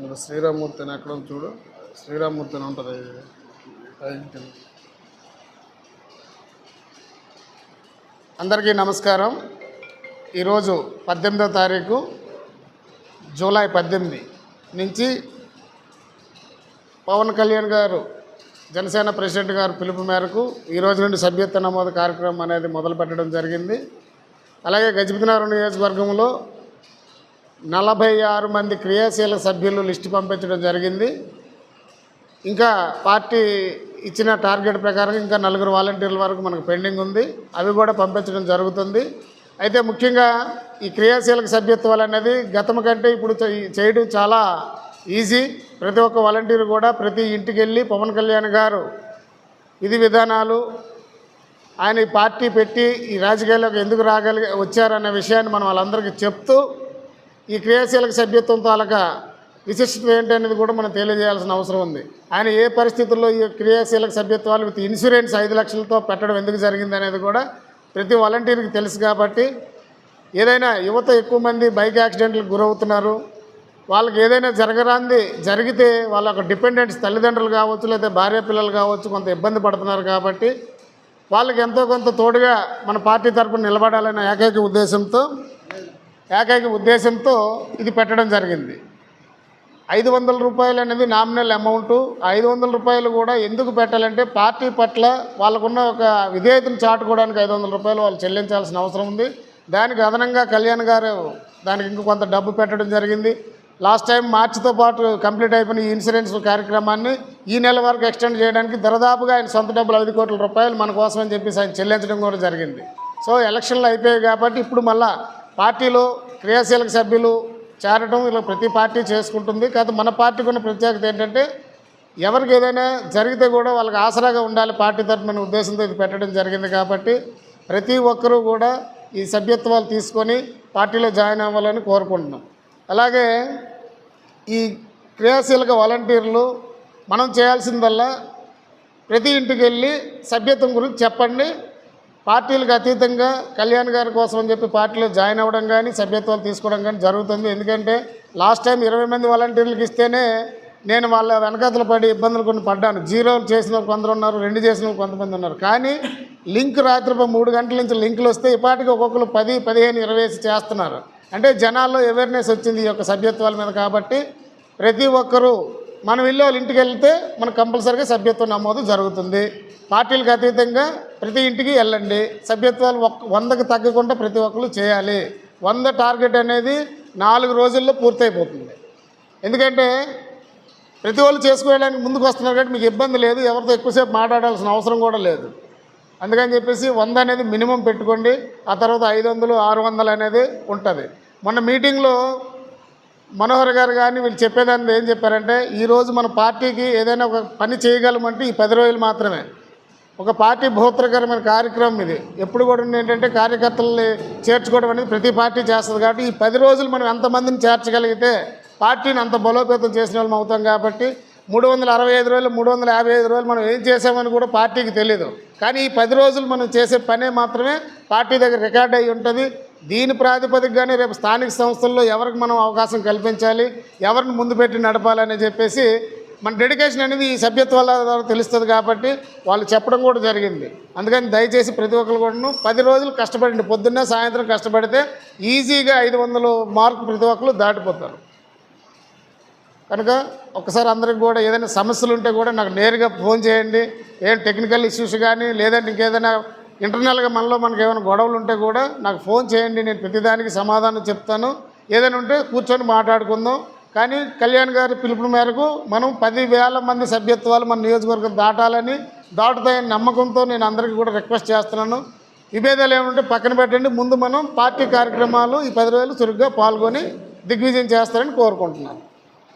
ఇందులో శ్రీరామూర్తి అని ఎక్కడ చూడు. శ్రీరామూర్తి అని ఉంటుంది. అందరికీ నమస్కారం. ఈరోజు పద్దెనిమిదో తారీఖు జూలై పద్దెనిమిది నుంచి పవన్ కళ్యాణ్ గారు జనసేన ప్రెసిడెంట్ గారు పిలుపు మేరకు ఈరోజు నుండి సభ్యత్వ నమోదు కార్యక్రమం అనేది మొదలుపెట్టడం జరిగింది. అలాగే గజపతినగరం నియోజకవర్గంలో నలభై ఆరు మంది క్రియాశీల సభ్యులు లిస్టు పంపించడం జరిగింది. ఇంకా పార్టీ ఇచ్చిన టార్గెట్ ప్రకారం ఇంకా నలుగురు వాలంటీర్ల వరకు మనకు పెండింగ్ ఉంది. అవి కూడా పంపించడం జరుగుతుంది. అయితే ముఖ్యంగా ఈ క్రియాశీలక సభ్యత్వాలు అనేది గతం కంటే ఇప్పుడు చేయడం చాలా ఈజీ. ప్రతి ఒక్క వాలంటీర్ కూడా ప్రతి ఇంటికి వెళ్ళి పవన్ కళ్యాణ్ గారు విధి విధానాలు ఆయన ఈ పార్టీ పెట్టి ఈ రాజకీయాల్లోకి ఎందుకు రాగలిగి వచ్చారన్న విషయాన్ని మనం వాళ్ళందరికీ చెప్తూ ఈ క్రియాశీలక సభ్యత్వం తాలూకా విశిష్టత ఏంటి అనేది కూడా మనం తెలియజేయాల్సిన అవసరం ఉంది. ఆయన ఏ పరిస్థితుల్లో ఈ క్రియాశీలక సభ్యత్వాలు విత్ ఇన్సూరెన్స్ ఐదు లక్షలతో పెట్టడం ఎందుకు జరిగింది అనేది కూడా ప్రతి వాలంటీర్కి తెలుసు కాబట్టి ఏదైనా యువత ఎక్కువ మంది బైక్ యాక్సిడెంట్లకు గురవుతున్నారు. వాళ్ళకి ఏదైనా జరగరాంది జరిగితే వాళ్ళ యొక్క డిపెండెంట్స్ తల్లిదండ్రులు కావచ్చు లేదా భార్య పిల్లలు కావచ్చు కొంత ఇబ్బంది పడుతున్నారు కాబట్టి వాళ్ళకి ఎంతో కొంత తోడుగా మన పార్టీ తరపున నిలబడాలనే ఏకైక ఉద్దేశంతో ఏకైక ఉద్దేశంతో ఇది పెట్టడం జరిగింది. ఐదు వందల రూపాయలు అనేది నామినల్ అమౌంట్. ఐదు వందల రూపాయలు కూడా ఎందుకు పెట్టాలంటే పార్టీ పట్ల వాళ్ళకున్న ఒక విధేయతను చాటుకోవడానికి ఐదు వందల రూపాయలు వాళ్ళు చెల్లించాల్సిన అవసరం ఉంది. దానికి అదనంగా కళ్యాణ్ గారు దానికి ఇంక కొంత డబ్బు పెట్టడం జరిగింది. లాస్ట్ టైం మార్చితో పాటు కంప్లీట్ అయిపోయిన ఈ ఇన్సూరెన్స్ కార్యక్రమాన్ని ఈ నెల వరకు ఎక్స్టెండ్ చేయడానికి దరదాపుగా ఆయన సొంత డబ్బులు ఐదు కోట్ల రూపాయలు మన కోసం అని చెప్పేసి ఆయన చెల్లించడం కూడా జరిగింది. సో ఎలక్షన్లు అయిపోయాయి కాబట్టి ఇప్పుడు మళ్ళీ పార్టీలో క్రియాశీలక సభ్యులు చేరడం ఇలా ప్రతి పార్టీ చేసుకుంటుంది. కాదు మన పార్టీకి ఉన్న ప్రత్యేకత ఏంటంటే ఎవరికి ఏదైనా జరిగితే కూడా వాళ్ళకి ఆసరాగా ఉండాలి పార్టీ తరఫున ఉద్దేశంతో ఇది పెట్టడం జరిగింది కాబట్టి ప్రతి ఒక్కరూ కూడా ఈ సభ్యత్వాలు తీసుకొని పార్టీలో జాయిన్ అవ్వాలని కోరుకుంటున్నాం. అలాగే ఈ క్రియాశీలక వాలంటీర్లు మనం చేయాల్సిందల్లా ప్రతి ఇంటికి వెళ్ళి సభ్యత్వం గురించి చెప్పండి. పార్టీలకు అతీతంగా కళ్యాణ్ గారి కోసం అని చెప్పి పార్టీలో జాయిన్ అవ్వడం కానీ సభ్యత్వాలు తీసుకోవడం కానీ జరుగుతుంది. ఎందుకంటే లాస్ట్ టైం ఇరవై మంది వాలంటీర్లకు ఇస్తేనే నేను వాళ్ళ వెనకాతలు పడి ఇబ్బందులు కొన్ని పడ్డాను. జీరోలు చేసిన కొందరు ఉన్నారు రెండు చేసిన కొంతమంది ఉన్నారు. కానీ లింక్ రాత్రిపై మూడు గంటల నుంచి లింకులు వస్తే ఇప్పటికి ఒక్కొక్కరు పది పదిహేను ఇరవై వేసి చేస్తున్నారు. అంటే జనాల్లో అవేర్నెస్ వచ్చింది ఈ యొక్క సభ్యత్వాల మీద కాబట్టి ప్రతి ఒక్కరూ మనం వెళ్ళి వాళ్ళ ఇంటికి వెళ్తే మనకు కంపల్సరీగా సభ్యత్వం నమోదు జరుగుతుంది. పార్టీలకు అతీతంగా ప్రతి ఇంటికి వెళ్ళండి. సభ్యత్వాలు ఒక్క వందకు తగ్గకుండా ప్రతి ఒక్కరు చేయాలి. వంద టార్గెట్ అనేది నాలుగు రోజుల్లో పూర్తయిపోతుంది. ఎందుకంటే ప్రతి వాళ్ళు చేసుకోవడానికి ముందుకు వస్తున్నారు కాబట్టి మీకు ఇబ్బంది లేదు. ఎవరితో ఎక్కువసేపు మాట్లాడాల్సిన అవసరం కూడా లేదు. అందుకని చెప్పేసి వంద అనేది మినిమం పెట్టుకోండి. ఆ తర్వాత ఐదు వందలు ఆరు వందలు అనేది ఉంటుంది. మొన్న మీటింగ్లో మనోహర్ గారు కానీ వీళ్ళు చెప్పేదాన్ని ఏం చెప్పారంటే ఈరోజు మన పార్టీకి ఏదైనా ఒక పని చేయగలమంటే ఈ పది రోజులు మాత్రమే. ఒక పార్టీ బహుత్తరకరమైన కార్యక్రమం ఇది. ఎప్పుడు కూడా ఏంటంటే కార్యకర్తల్ని చేర్చుకోవడం అనేది ప్రతి పార్టీ చేస్తుంది. కాబట్టి ఈ పది రోజులు మనం ఎంతమందిని చేర్చగలిగితే పార్టీని అంత బలోపేతం చేసిన వాళ్ళం అవుతాం కాబట్టి మూడు వందల అరవై ఐదు రోజులు మూడు వందల యాభై ఐదు రోజులు మనం ఏం చేసామని కూడా పార్టీకి తెలియదు కానీ ఈ పది రోజులు మనం చేసే పనే మాత్రమే పార్టీ దగ్గర రికార్డ్ అయి ఉంటుంది. దీని ప్రాతిపదికగానే రేపు స్థానిక సంస్థల్లో ఎవరికి మనం అవకాశం కల్పించాలి ఎవరిని ముందు పెట్టి నడపాలని చెప్పేసి మన డెడికేషన్ అనేది ఈ సభ్యత్వాల ద్వారా తెలుస్తుంది కాబట్టి వాళ్ళు చెప్పడం కూడా జరిగింది. అందుకని దయచేసి ప్రతి ఒక్కరు కూడాను పది రోజులు కష్టపడండి. పొద్దున్నే సాయంత్రం కష్టపడితే ఈజీగా ఐదు వందలు మార్కు ప్రతి ఒక్కరు దాటిపోతారు. కనుక ఒకసారి అందరికి కూడా ఏదైనా సమస్యలు ఉంటే కూడా నాకు నేరుగా ఫోన్ చేయండి. ఏం టెక్నికల్ ఇష్యూస్ కానీ లేదంటే ఇంకేదైనా ఇంటర్నల్గా మనలో మనకి ఏమైనా గొడవలు ఉంటే కూడా నాకు ఫోన్ చేయండి. నేను ప్రతిదానికి సమాధానం చెప్తాను. ఏదైనా ఉంటే కూర్చొని మాట్లాడుకుందాం. కానీ కళ్యాణ్ గారి పిలుపు మేరకు మనం పదివేల మంది సభ్యత్వాలు మన నియోజకవర్గం దాటాలని దాటుతాయని నమ్మకంతో నేను అందరికీ కూడా రిక్వెస్ట్ చేస్తున్నాను. విభేదాలు ఏమంటే పక్కన పెట్టండి. ముందు మనం పార్టీ కార్యక్రమాలు ఈ పది రోజులు చురుగ్గా పాల్గొని దిగ్విజయం చేస్తారని కోరుకుంటున్నాను.